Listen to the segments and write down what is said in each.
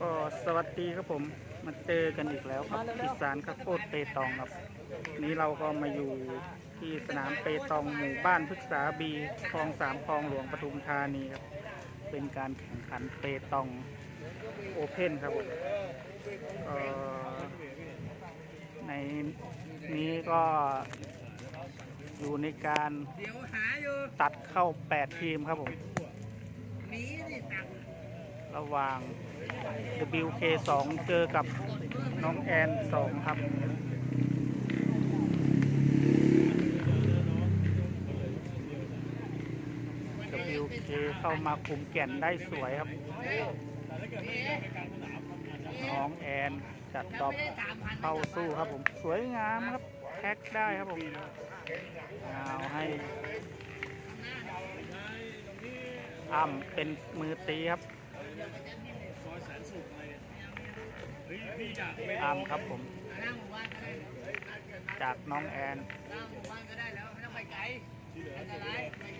ก็สวัสดีครับผมมาเจอกันอีกแล้วครับที่สารข้าวโพดเปตองครับ นี้เราก็มาอยู่ที่สนามเปตองหมู่บ้านพฤกษาบีคลองสามคลองหลวงปทุมธานีครับ เป็นการแข่งขันเปตองโอเพ่นครับผมเอ่อในนี้ก็อยู่ในการเดี๋ยวหาอยู่ตัดเข้า 8 ทีมครับผมหนีนี่ตัก ระหว่าง WK 2 เจอกับน้องแอน2 ครับ WK เข้ามาคุมแก่นได้สวยครับ น้องแอนจัดดอปเข้าสู้ครับผม สวยงามครับ แท็กได้ครับผมเอาให้อ้ำเป็นมือตีครับ อ้ำครับผม จากน้องแอน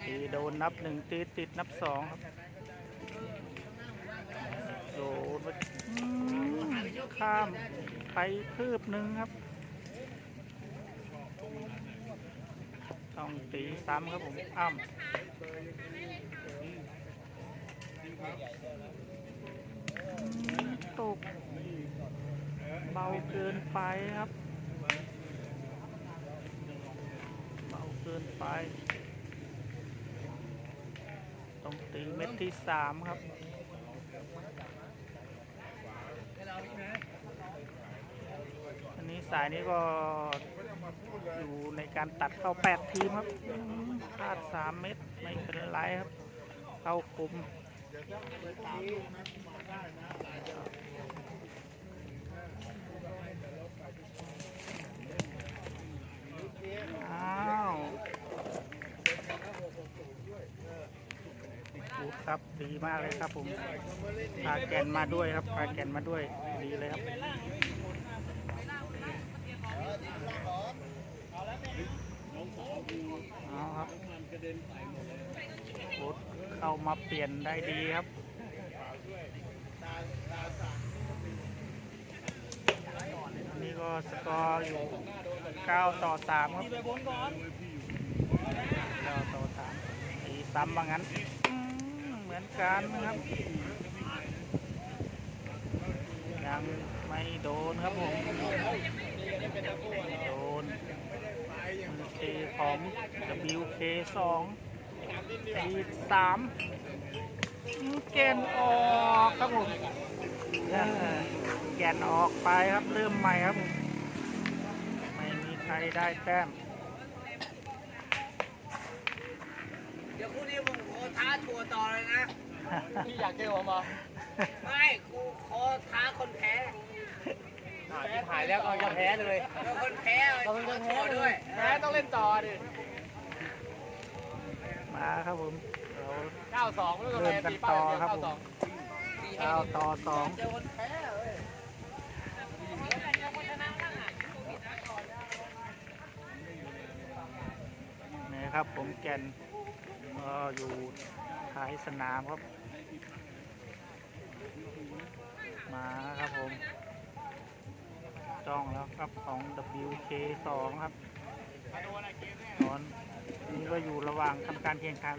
ตีโดนนับหนึ่งตีติดนับสองครับโดนข้ามไปคืบหนึ่งครับ ต้องตีซ้ำครับผม อ้ำตก เบาเกินไปครับ เบาเกินไป ต้องตีเม็ดที่สามครับอันนี้สายนี้ก็อยู่ในการตัดเข้า8ทีมครับพลาด3เม็ดไม่เป็นไรครับ เข้าคุม อ้าวพูด ครับดีมากเลยครับผมพาแกนมาด้วยครับพาแกนมาด้วยดีเลยครับเอาครับรถเข้ามาเปลี่ยนได้ดีครับนี่ก็สกอร์อยู่ 9 ต่อ 3 ครับ9ต่อ3ตีซ้ำว่างั้น มือนกันนะครับยังไม่โดนครับผมโดนมือตีของ WK 2 ตีสามเกณฑ์ออกครับผมแกนออกไปครับเริ่มใหม่ครับ ไม่มีใครได้แต้ม ต่อเลยนะ พี่อยากเจอผมเหรอไม่กูขอท้าคนแพ้อ่าที่หายแล้วก็จะแพ้เลยแล้วคนแพ้ขอโทษด้วยแพ้ต้องเล่นต่อดิ มาครับผมเรา92ลูกกาแฟเริ่มกันตีเป้าต่อเดียวครับผม92เก้าต่อสองเจอคนแพ้เว้ยนี่ครับผมแกนก็อยู่ ท้ายสนามครับ มาครับผม จ้องแล้วครับของ WK 2 ครับตอนนี้ก็อยู่ระหว่างทำการแข่งขัน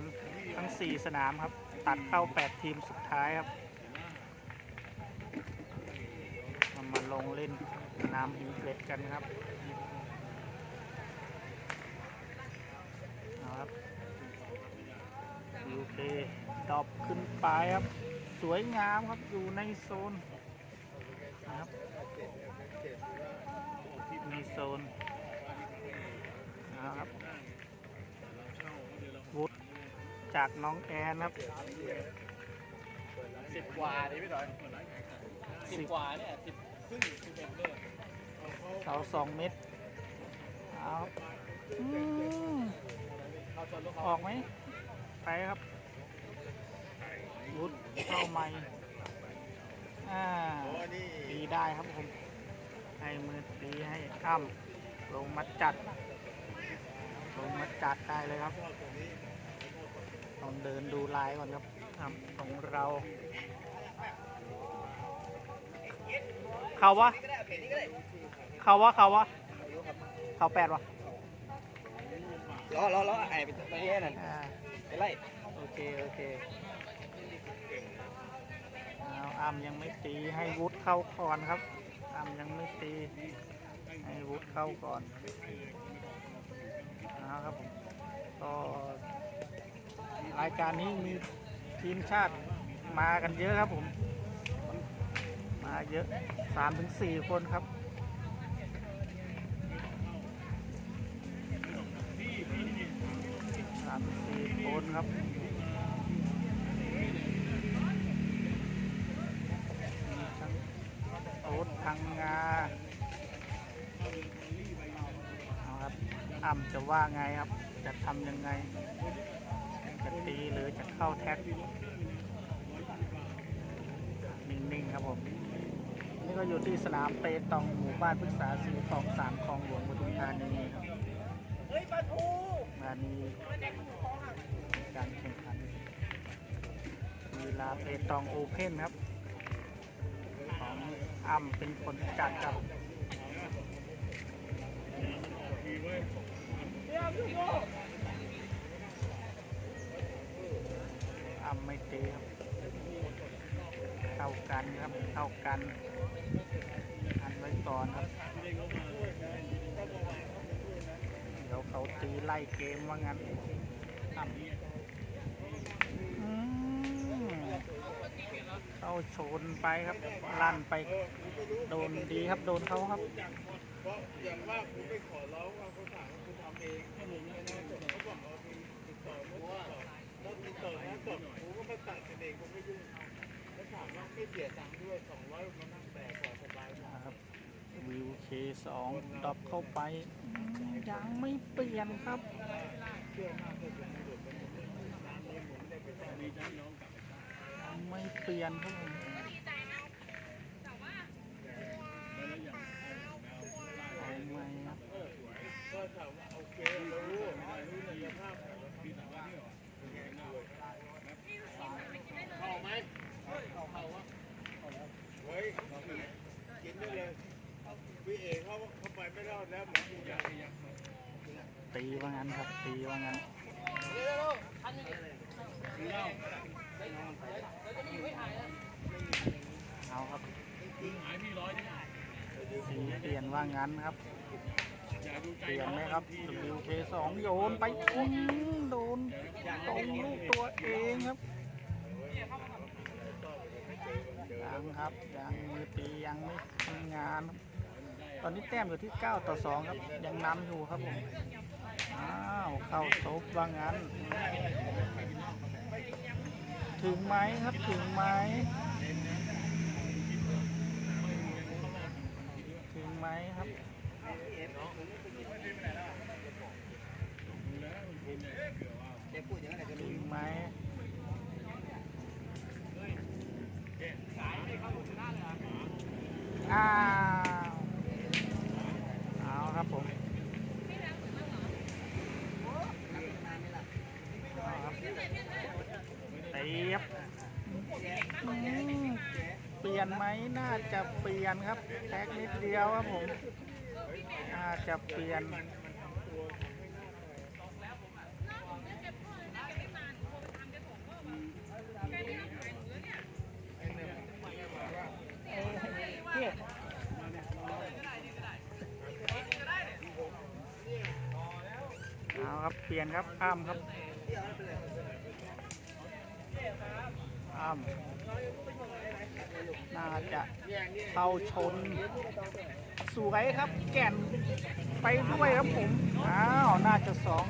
ทั้ง 4 สนามครับ ตัดเข้า 8 ทีมสุดท้ายครับมามาลงเล่นสนามหินเกล็ดกันครับ ดรอปขึ้นไปครับ สวยงามครับอยู่ในโซนนะครับในโซนนะครับวุฒจากน้องแอนครับสิบกว่าดิพี่ต่อยสิบกว่าเนี่ยสิบครึ่งสิบเอ็ดเลยเสาสองเมตรเอาครับอืมเข้าชนลูกอเขาอกไหมไปครับวุฒ เข้าใหม่อ่าตีได้ครับผม ให้มือตีให้ข้ามลงมาจัด ลงมาจัดได้เลยครับต้องเดินดูลายก่อนครับทำของเรา เขาวะนี่ก็ได้เพจนี้ก็ได้เขาวะเขาวะเขาแปดวะรอรอรอไอ้ไปไปนี่นั่นอ่าไปไล่โอเค โอเค เอามยังไม่ตีให้วุฒเข้าก่อนครับอามยังไม่ตีให้วุฒเข้าก่อนเอาครับผมก็รายการนี้มีทีมชาติมากันเยอะครับผม มาเยอะสามถึงสี่คนครับสามสี่คนครับ ว่าไงครับ จะทำยังไง จะตีหรือจะเข้าแท็ก นิ่งๆครับผม นี่ก็อยู่ที่สนามเปตองหมู่บ้านพฤกษาสีคลองสามคลองหลวงปทุมธานีครับเฮ้ยปลาทูงานนี้การแข่งขันกีฬาเปตองโอเพ่นครับ ของอ้ำเป็นคนจัดครับ อ้ำไม่เตีครับเข้ากันครับเข้ากันอันไว้ก่อนครับ เดี๋ยวเขาตีไล่เกมว่างั้นอ้ำอืมเข้าชนไปครับลั่นไปโดนดีครับโดนเขาครับอย่างว่าคุณไปขอร้องว่าเขาถาม ว่าคุณทำเองถ้าผมไม่ได้จบเขาบอกเอาติดต่อว่าแล้วติดต่อแล้วจบผมก็มาตัดกันเองผมไม่ยุ่งแล้วถามว่าไม่เสียตังค์ด้วยสองร้อยมานั่งแบกของสบายนะครับวิวเคสองดรอปเข้าไป ยังไม่เปลี่ยนครับยังไม่เปลี่ยนครับผมเอาไหมครับ ก็ ถามว่าโอเครู้รู้ในสภาพเข้าไหมเข้าเข้าวะเฮ้ยกินได้เลยพี่เอกเขาเขาไปไม่รอดแล้วหมอยู่ใหญ่ตีว่างั้นครับตีว่างั้นเอาครับตีเปลี่ยนว่างั้นครับ เปลี่ยนไหมครับ WK2 โยนไปโดนตรงลูกตัวเองครับยังครับยังมือตียังไม่ทำงาน ตอนนี้แต้มอยู่ที่ 9 ต่อ 2 ครับ ยังนำอยู่ครับผม อ้าวเข้าซบว่างั้น ถึงไหมครับถึงไหมถึงไหมครับ เด็กพูดอย่างนั้นก็ ถึ รู้ งไหม อ้าวเอาครับผมเอาครับตีครับอืมเปลี่ยนไหมน่าจะเปลี่ยนครับแท็กนิดเดียวครับผมน่าจะเปลี่ยน เอาครับ เป ลี่ยนครับ อ้ามครับอ้ามน่าจะเข้าชน สวยครับแก่นไปด้วยครับผม อ้าว น่าจะสอง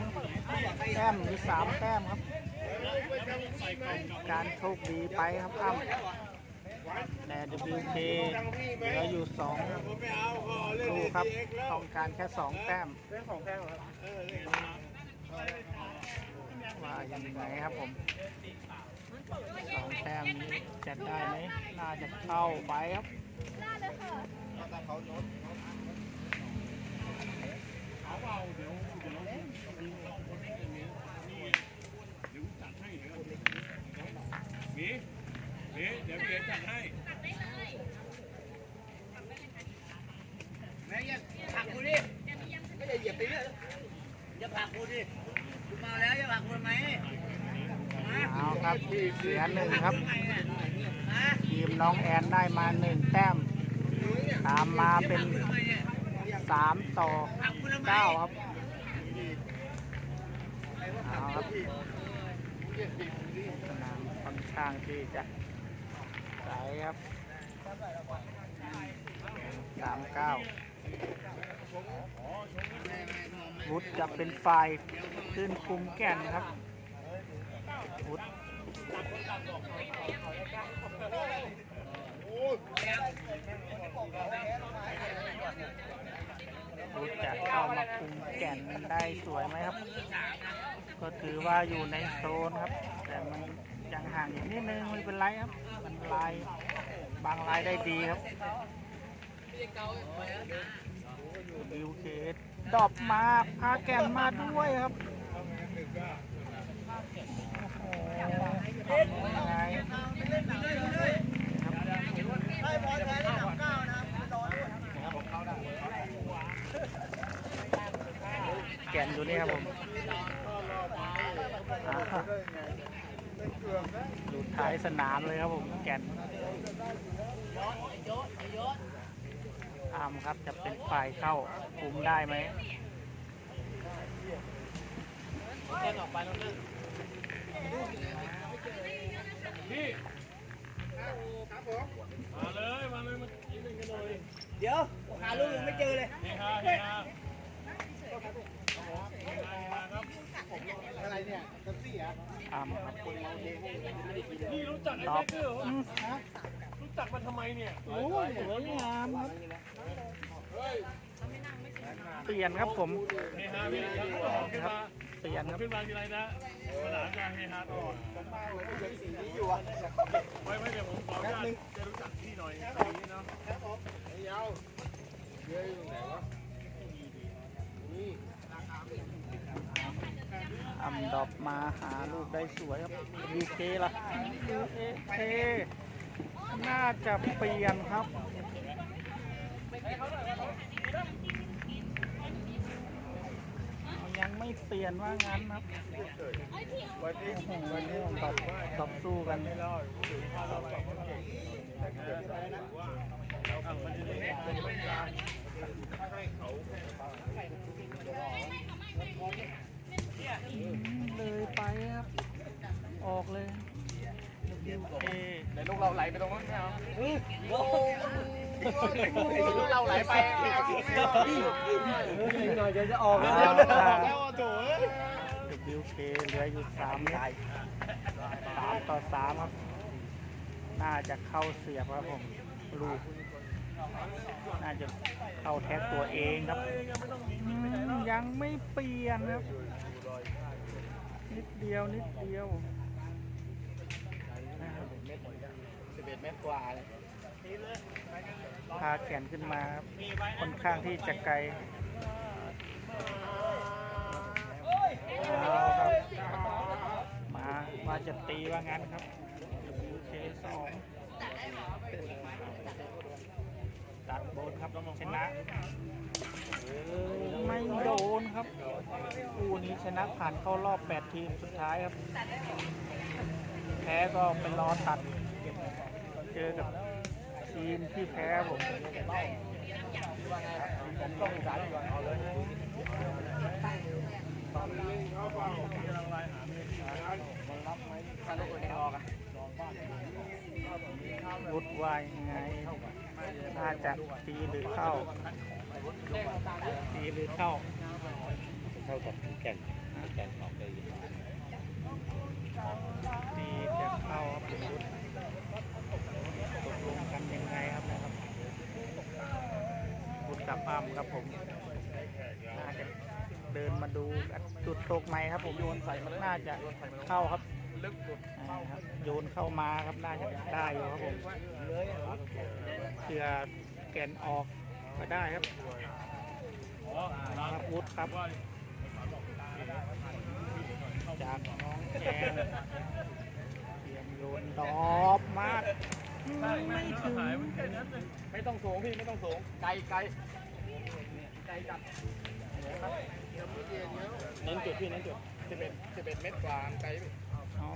แต้มหรือสามแต้มครับ การโชคดีไปครับอ้ำแต่ WK เหลืออยู่สองครูครับเอกแล้วต้องการแค่สองแต้มเรื่องของแท้เหรอครับ ว่ายังไงครับผมสองแต้มนี้จะได้ไหมน่าจะเข้าไปครับ หมีหมีเดี๋ยวพี่เอกจัดให้ เสียหนึ่งครับ ทีมน้องแอนได้มาหนึ่งแต้ม ตามมาเป็นสามต่อเก้าครับเอาครับสนามค่อนข้างที่จะใสครับสามเก้าวุฒจะเป็นฝ่ายขึ้นคุมแก่นครับ รู้จักเข้ามาคุมแก่นได้สวยไหมครับ ก็ถือว่าอยู่ในโซนครับ แต่มันยังห่างอีกนิดนึงไม่เป็นไรครับ มันลายบางลายได้ดีครับดิวเคสดอปมาพาแก่นมาด้วยครับโอ้โห แก่นอยู่นี่ครับผมอ่าอยู่ท้ายสนามเลยครับผมแกนอามครับจะเป็นฝ่ายเข้าคุมได้ไหมเต้นออกไปแล้วนะมมาเลยมาเลยมากินกันหน่อยเดี๋ยวหาลูกยังไม่เจอเลยเฮฮาเฮฮาอะไรเนี่ยตัซี่อะอามครับนี่รู้จักไอ้ตอแจ็บคเกอร์เหรอรู้จักมันทำไมเนี่ยโอ้ยสวยงามครับ เปลี่ยนครับผมเฮฮาพี่ขึ้นครับมาเปลี่ยนครับขึ้นมาทีไรนะสนามกลางเฮฮาตลอดสีนี้อยู่อะไว้ไม่เดี๋ยวผมขออนุญาตจะรู้จักพี่หน่อยสีนี้เนาะไอ้ยาวเยอะอยู่ไหนวะนี่อัมดอปมาหาลูกได้สวยครับดีเคล่ะดีเคน่าจะเปลี่ยนครับ ยังไม่เปลี่ยนว่างั้นครับวันนี้โอ้โหตบตบสู้กันไม่รอดเราสองคนเก่งแต่เกิดอะไรนะเราเป็นคนที่เป็นกลางเขาเลยไปครับ ออกเลยเอในลูกเราไหลไปตรงนั้นใช่ไหมโอ้ลูก เราไหลไปหน่อยเดี๋ยวจะออกแล้วแล้วแล้วโถ่ WK เหลืออยู่สามเมตรสามต่อสามครับ น่าจะเข้าเสียบครับผมลูกน่าจะเข้าแท็กตัวเองครับ ยังไม่เปลี่ยนครับ นิดเดียวนิดเดียวสิบเอ็ดเมตรกว่าเลย พาแขนขึ้นมาครับค่อนข้างที่จะไกลเอาครับมามาจะตีว่างั้นครับ WK สองตัดโบนครับชนะไม่โดนครับคู่นี้ชนะผ่านเข้ารอบ 8 ทีมสุดท้ายครับ แพ้ก็ไปรอตัด เจอกับ ทีมที่แพ้ผมต้องสารก่อนเอาเลยวุดวายยังไงน่าจะตีหรือเข้า ตีหรือเข้า เข้ากับแก่นแก่นออกได้ตีจะเข้าครับเป็นวุฒตกลงกันยังไงครับนะครับ วุฒกับอ้ำครับผมน่าจะเดินมาดูจุดตกไหมครับ ผมโยนใส่มาน่าจะเข้าครับลึกสุดครับโยนเข้ามาครับน่าจะได้อยู่ครับผมเพื่อแกนออกก็ได้ครับครับวุฒครับจากน้องแอนเตรียมโยนดอบมากไม่ถึงไม่ต้องสูงพี่ไม่ต้องสูงไกลไกล เน้นจุดพี่เน้นจุดสิบเอ็ดสิเอ็ดเมตรกว่าไกลอ๋อ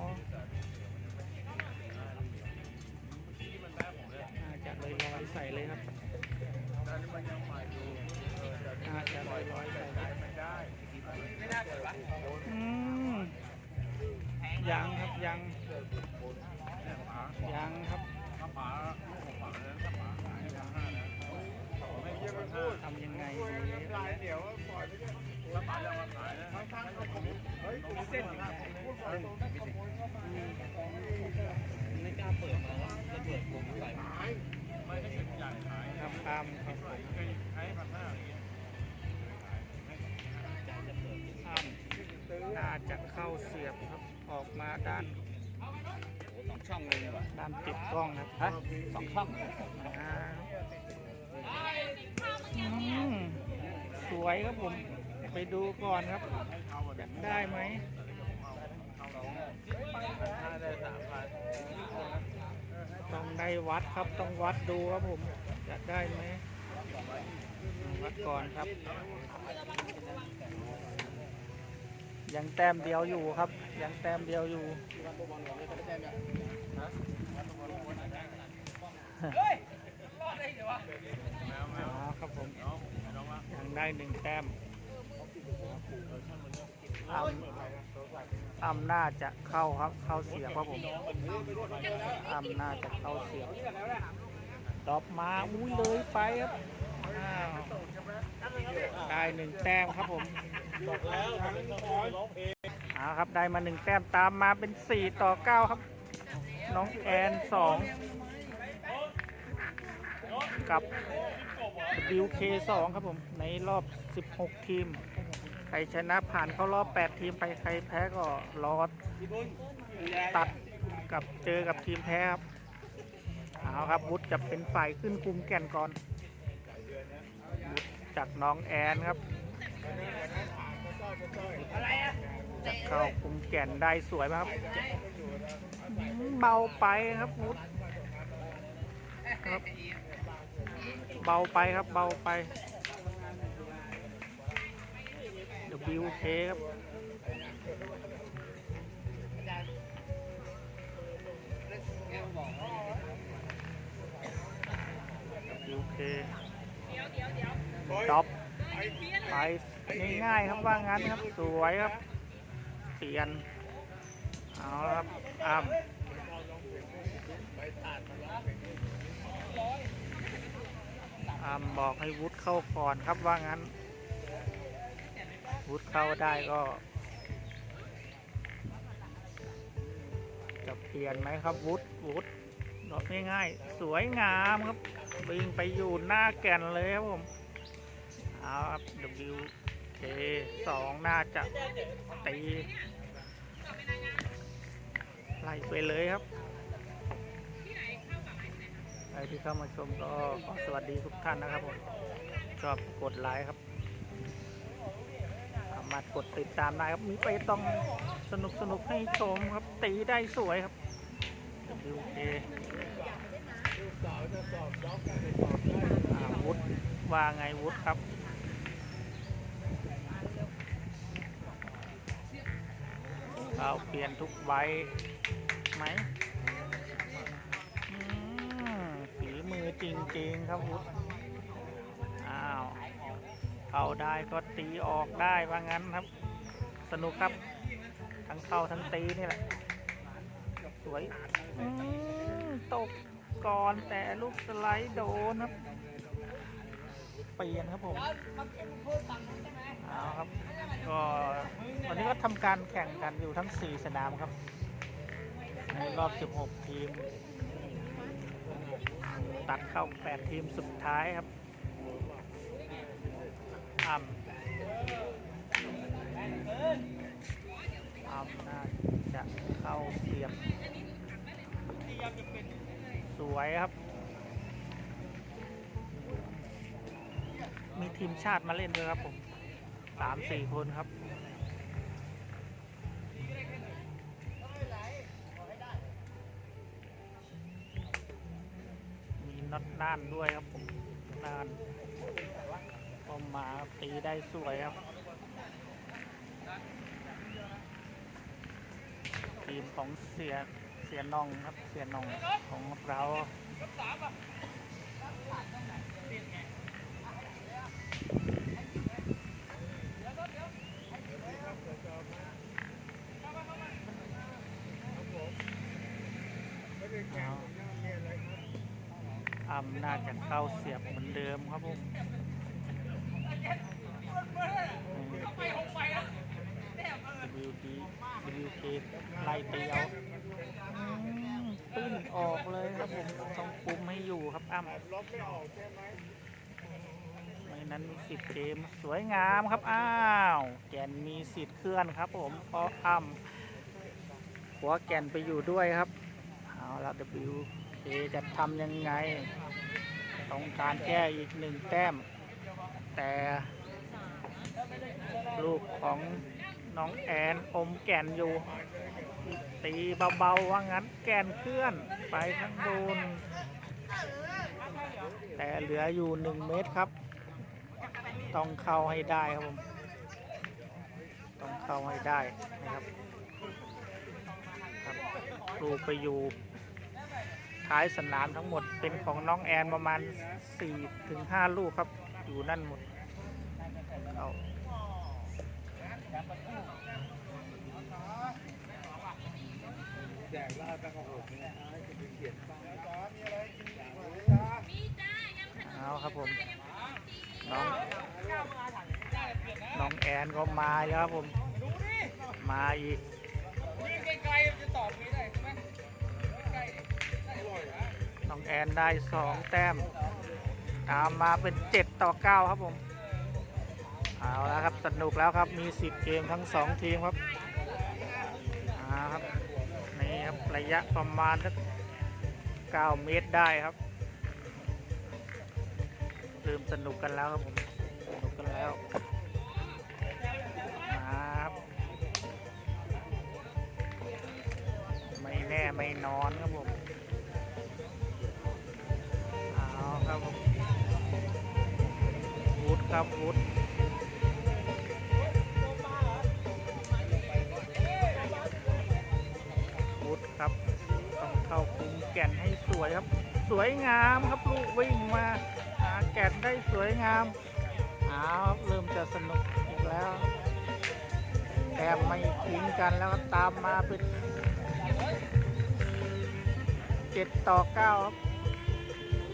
จะดเลยลอยใส่เลยครับอ่าจัดเลยลอยใส่เลยอืมยังครับยังยังครับ พูดทำยังไงพูดดีน้ำลายเดี๋ยวปล่อยไปเถอะถ้าป๋าจะมาขายนะทั้งๆก็ผมเฮ้ยผมเส้นอยู่นะผมพูดก่อนตรงนั้นขโมยเข้ามาไม่กล้าเปิดมาแล้วระเบิดผมใส่ไม่ได้เป็นใหญ่ขายครับตามครับใส่เคยใช้พันห้าอย่างเงี้ยอ้ำน่าจะเข้าเสียบครับออกมาด้านสองช่องเลยดีกว่าด้านติดกล้องครับฮะสองช่อง วยครับผม ไปดูก่อนครับจะได้ไหมห้าได้สามพันต้องได้วัดครับต้องวัดดูครับผมจะได้ไหมวัดก่อนครับ ยังแต้มเดียวอยู่ครับ ยังแต้มเดียวอยู่เฮ้ยรอดได้เหรอวะอ๋อครับผม ยังได้หนึ่งแต้มอ้ำอ้ำน่าจะเข้าครับเข้าเสียบครับผมอ้ำน่าจะเข้าเสียบดรอปมาอุ้ยเลยไปครับอ้าวได้หนึ่งแต้มครับผมบอกแล้วทำให้น้อยร้องเพลงเอาครับได้มาหนึ่งแต้มตามมาเป็นสี่ต่อเก้าครับ น้องแอนสอง กับ WK 2 ครับผมในรอบ 16 ทีม ใครชนะผ่านเข้ารอบ 8 ทีมไปใครแพ้ก็รอตัดกับเจอกับทีมแพ้ครับเอาครับวุฒจะเป็นฝ่ายขึ้นคุมแก่นก่อนจากน้องแอนครับจะเข้าคุมแก่นได้สวยไหมครับ เบาไปครับวุฒครับ เบาไปครับเบาไป WK ครับ WK จ็อบไปง่ายๆครับว่างั้นครับ สวยครับ เปลี่ยน เอาละครับอ้ำ อ้ำบอกให้วุฒเข้าก่อนครับว่างั้น วุฒเข้าได้ก็ จะเปลี่ยนไหมครับวุฒวุฒดอกง่ายๆสวยงามครับวิ่งไปอยู่หน้าแก่นเลยครับผมเอาครับ WK สองน่าจะตีไล่ไปเลยครับ ใครที่เข้ามาชมก็ขอสวัสดีทุกท่านนะครับผมชอบกดไลค์ครับสามารถกดติดตามได้ครับมีไปต้องสนุกสนุกให้ชมครับ ตีได้สวยครับ WK อ่าวุฒว่าไงวุฒครับเราเปลี่ยนทุกใบไหม จริง ๆ ครับวุฒอ้าวเข้าได้ก็ตีออกได้ว่างั้นครับ สนุกครับ ทั้งเข้าทั้งตีนี่แหละ สวยตกก่อนแต่ลูกสไลด์โดนครับเปลี่ยนครับผมเอาครับ ก็วันนี้ก็ทำการแข่งกันอยู่ทั้ง 4 สนามครับในรอบ 16 ทีม ตัดเข้า 8 ทีมสุดท้ายครับอ่ำอ่ำน่าจะเข้าเสียบ สวยครับ มีทีมชาติมาเล่นด้วยครับผมสามสี่คนครับ น่านด้วยครับผมน่านก็มาตีได้สวยครับ ทีมของเสียเสียนองครับเสียนองของเรา สามอะ อำน่าจะ เข้าเสียบเหมือนเดิมครับผม WD WK ไล่เดียวอืมปิ้นออกเลยครับผมต้องคุมให้อยู่ครับอ้ำลบไม่นั้นมีสิทธิ์เกมสวยงามครับ อ้าว แกนมีสิทธิ์เคลื่อนครับ ผมเพราะอ้ำหัวแกนไปอยู่ด้วยครับเอาละ WK จะทำยังไง ต้องการแก้อีกหนึ่งแต้ม แต่ลูกของน้องแอนอมแก่นอยู่ ตีเบาๆว่างั้นแก่นเคลื่อนไปข้างบนแต่เหลืออยู่หนึ่งเมตรครับ ต้องเข้าให้ได้ครับผมต้องเข้าให้ได้นะครับครับลูกไปอยู่ ท้ายสนามทั้งหมดเป็นของน้องแอนประมาณ4ถึง5ลูกครับ อยู่นั่นหมดเอาแดกลาดตั้งโอ้โหเนี่ยให้จะเป็นเกียรติบ้ามีอะไรกินบ้างจ้าเอาครับผมน้องน้องแอนก็มาแล้วครับผม มาอีกไกลจะตอบนี้ได้ น้องแอนได้สองแต้ม ตามมาเป็นเจ็ดต่อเก้าครับผม เอาแล้วครับสนุกแล้วครับมีสิบเกมทั้งสองทีมครับอาครับนี่ครับระยะประมาณสักเก้าเมตรได้ครับเริ่มสนุกกันแล้วครับผมสนุกกันแล้วมาครับไม่แน่ไม่นอนครับผม ครับวุดวุดครับ ต้องเข้าคุมแก่นให้สวยครับ สวยงามครับลูกวิ่งมาหาแก่นได้สวยงามเอาเริ่มจะสนุกอีกแล้วแต้มไม่ทิ้งกันแล้วตามมาเป็นเจ็ดต่อเก้าครับ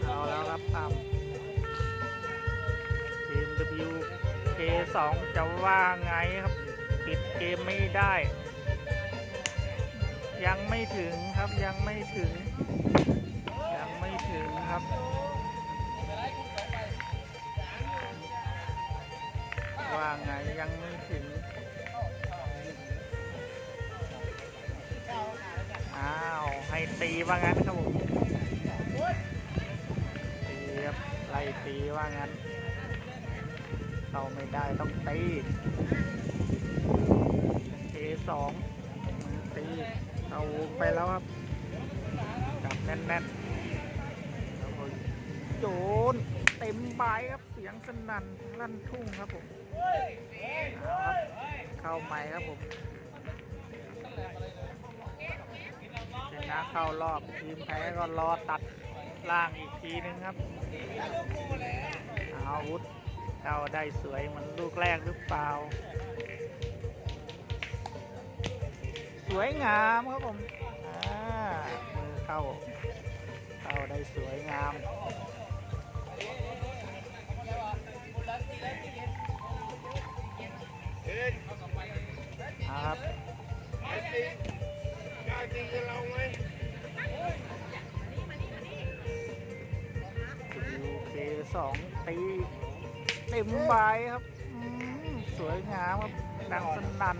เอาแล้วครับตาม ทีม WK2 จะว่าไงครับ ปิดเกมไม่ได้ ยังไม่ถึงครับยังไม่ถึง ยังไม่ถึงครับว่าไงยังไม่ถึงอ้าวให้ตีว่างั้นครับผมตีครับไล่ตีว่างั้น เข้าไม่ได้ต้องตีเอสองตีเอาไปแล้วครับจับแน่นๆแล้วก็โยนเต็มใบครับเสียงสนั่นลั่นทุ่งครับผมเอาครับเข้าใหม่ครับผมชนะเข้ารอบทีมแพ้ก็รอตัดล่างอีกทีนึงครับอาวุธ เข้าได้สวยเหมือนลูกแรกหรือเปล่า สวยงามครับผมอ่ามือเข้า เข้าได้สวยงามครับไอ้จริงจริงกับเราไหม WK สองตี ต็มใบครับอืมสวยงามครับดังสนั่น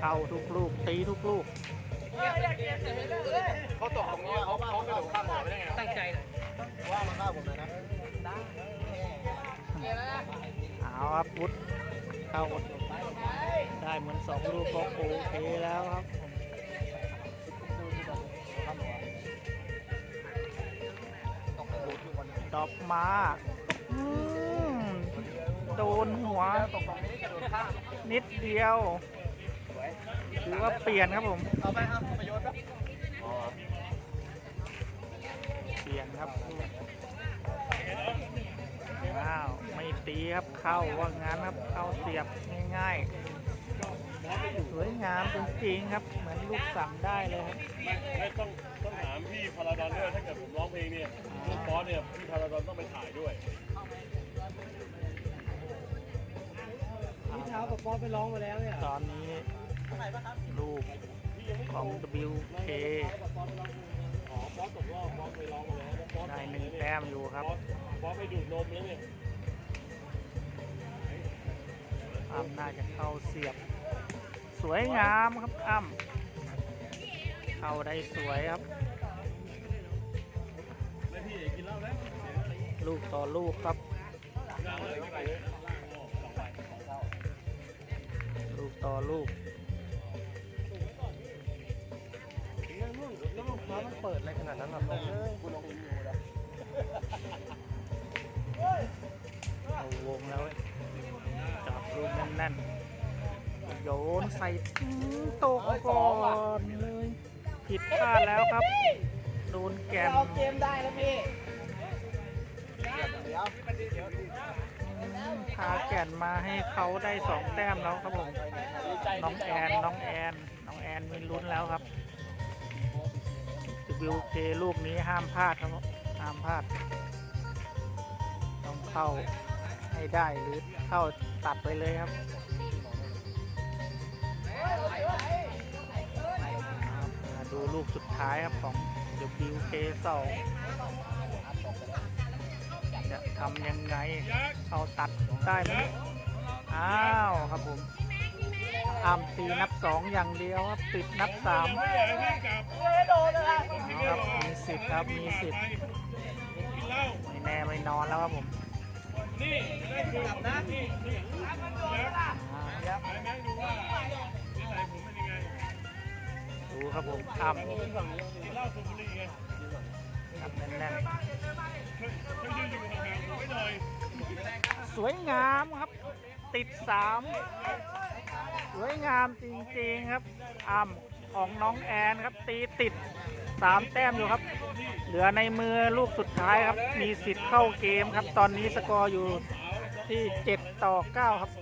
เข้าทุกลูกตีทุกลูกเขาตกตรงนี้เขาเขากระโดดข้ามหัวไปได้ไงตั้งใจเลยว่ามันหน้าผมเลยนะเอาครับพุทธเข้าได้เหมือนสองลูกก็โอเคแล้วครับดอกมาอืม โดนหัว นิดเดียว ถือว่าเปลี่ยนครับผม เอาไปครับประโยชน์ครับเปลี่ยนครับว้าว ไม่ตีครับ เข้าว่างั้นครับ เข้าเสียบง่ายๆ สวยงามจริงๆครับ เหมือนลูกสั่งได้เลยครับไม่ต้องต้องถามพี่พาราดอนด้วยถ้าเกิดผมร้องเพลงเนี่ยอ่สเนี่ยพี่ธาราดอนต้องไปถ่ายด้วย ช้ากับป๊อปไปร้องมาแล้วเนี่ยตอนนี้ลูกของ WK อ๋อบอสตกรอบบอสไปร้องมาแล้วบอสได้หนึ่งแต้มอยู่ครับบอสบอสไปดูดนมแล้วเนี่ยอ้ำน่าจะเข้าเสียบ สวยงามครับอ้ำเข้าได้สวยครับไม่พี่เอกกินเหล้าแล้วลูกต่อลูกครับ งานเลยไม่ไปเลยลูกต่อลูกแล้วลูกค้ามันเปิดอะไรขนาดนั้นหรอตรงเลยกูลงอยู่นะเอาวงแล้วจับลูกแน่นๆ โยนใส่อื้อตกก่อนเลย ผิดพลาดแล้วครับ โดนแกมเอาเกมได้แล้วพี่ พาแก่นมาให้เขาได้สองแต้มแล้วครับผม น้องแอน น้องแอน น้องแอนมีลุ้นแล้วครับ WK ลูกนี้ห้ามพลาดครับห้ามพลาด ต้องเข้าให้ได้หรือเข้าตัดไปเลยครับดูลูกสุดท้ายครับของ WK สอง จะทำยังไง เอาตัดได้ไหมอ้าวครับผมอามตีนับสองอย่างเดียวครับติดนับสามไม่อยากให้พี่กลับครับมีสิทธิ์ครับมีสิทธิ์ไม่แน่ไม่นอนแล้วครับผมนี่ได้คือกลับนะนี่นี่แล้วอ่าไปไหมดูว่าดูครับผมอ้ำกินเหล้าสูบบุหรี่ไง ครับแน่นช่วยช่วยยืนอยู่ห่างๆสวยงามครับ ติดสามสวยงามจริงๆครับอ้ำของน้องแอนครับ ตีติดสามแต้มอยู่ครับ เหลือในมือลูกสุดท้ายครับ มีสิทธิ์เข้าเกมครับ ตอนนี้สกอร์อยู่ที่7ต่อ9ครับ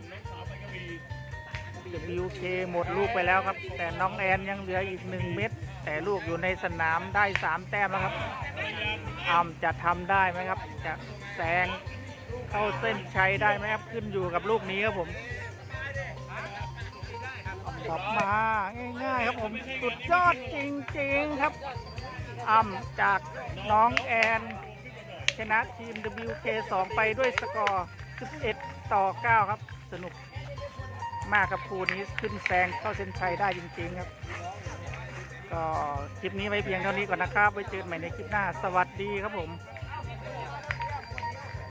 WK หมดลูกไปแล้วครับ แต่น้องแอนยังเหลืออีก1เม็ดแต่ลูกอยู่ในสนามได้3แต้มแล้วครับ อ้ำจะทำได้ไหมครับ จะแซงเข้าเส้นชัยได้ไหมครับ ขึ้นอยู่กับลูกนี้ครับผมกลับมาง่ายๆครับผมสุดยอดจริงๆครับอ้ำจากน้องแอนชนะทีม WK 2 ไปด้วยสกอร์ 11 ต่อ 9 ครับ สนุกมากครับคู่นี้ขึ้นแซงเข้าเส้นชัยได้จริง ๆ ครับ ก็คลิปนี้ไว้เพียงเท่านี้ก่อนนะครับไว้เจอกันใหม่ในคลิปหน้า สวัสดีครับผม